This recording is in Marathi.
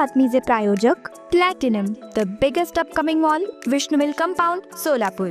बातमीचे प्रायोजक platinum the biggest upcoming mall विष्णुविल compound Solapur